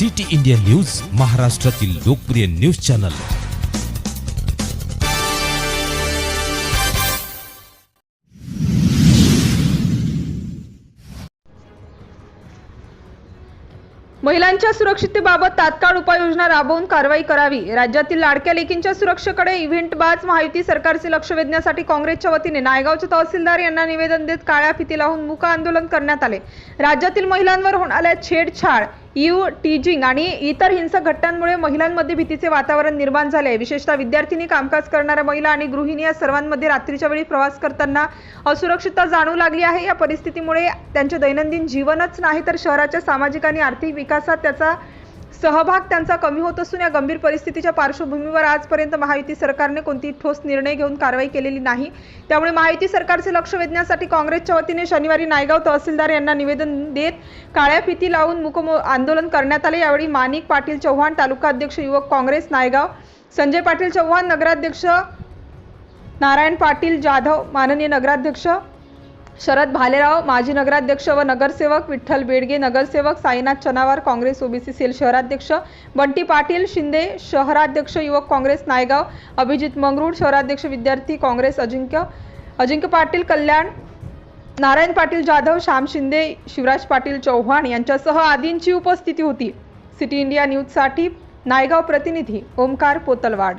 City India news महाराष्ट्रातील लोकप्रिय news channel. महिलांच्या सुरक्षिततेबाबत तात्काळ उपाययोजना राबवून कारवाई करावी. राज्यातील लाडक्या लेकींच्या सुरक्षेकडे इव्हेंट बाज महायुती सरकारचे लक्ष वेधण्यासाठी काँग्रेसच्या वतीने नायगावचे तहसीलदार यांना निवेदन देत काळ्या फिती लावून मूक आंदोलन करण्यात आले. राज्यातील महिलांवर होणाऱ्या छेडछाड यू टीजिंग आणि इतर हिंसक घटनांमुळे महिलांमध्ये भीतीचे वातावरण निर्माण झाले. आहे विशेषतः विद्यार्थिनी कामकाज करणाऱ्या महिला आणि गृहिणी या सर्वांमध्ये रात्रीच्या वेळी प्रवास करताना असुरक्षितता जाणू लागली आहे. या परिस्थितीमुळे त्यांचे दैनंदिन जीवनच नाही तर शहराच्या सामाजिक आणि आर्थिक विकासात त्याचा सहभाग त्यांचा कमी होत असून या गंभीर परिस्थितीच्या पार्श्वभूमीवर आजपर्यंत महायुती सरकारने कोणतीही ठोस निर्णय घेऊन कारवाई केलेली नाही. त्यामुळे महायुती सरकारचे लक्ष वेधण्यासाठी काँग्रेसच्या वतीने शनिवारी नायगाव तहसीलदार यांना निवेदन देत काळ्या फिती लावून मुक आंदोलन करण्यात आले. यावेळी माणिक पाटील चव्हाण तालुका अध्यक्ष युवक काँग्रेस नायगाव. संजय पाटील चव्हाण नगराध्यक्ष नारायण पाटील जाधव माननीय नगराध्यक्ष शरद भालेराव माजी नगराध्यक्ष व नगरसेवक विठ्ठल बेडगे नगरसेवक Sainath Chanawar Congress O B C cell शहराध्यक्ष बंटी पाटील शिंदे शहराध्यक्ष युवक काँग्रेस नायगाव अभिजित मंगरूळ शहराध्यक्ष विद्यार्थी काँग्रेस अजिंक्य अजिंक्य पाटील कल्याण नारायण पाटील जाधव श्याम शिंदे शिवराज पाटील चौहान यांच्यासह आदींची उपस्थिती होती. सिटी इंडिया न्यूजसाठी नायगाव प्रतिनिधी ओमकार पोतलवाड.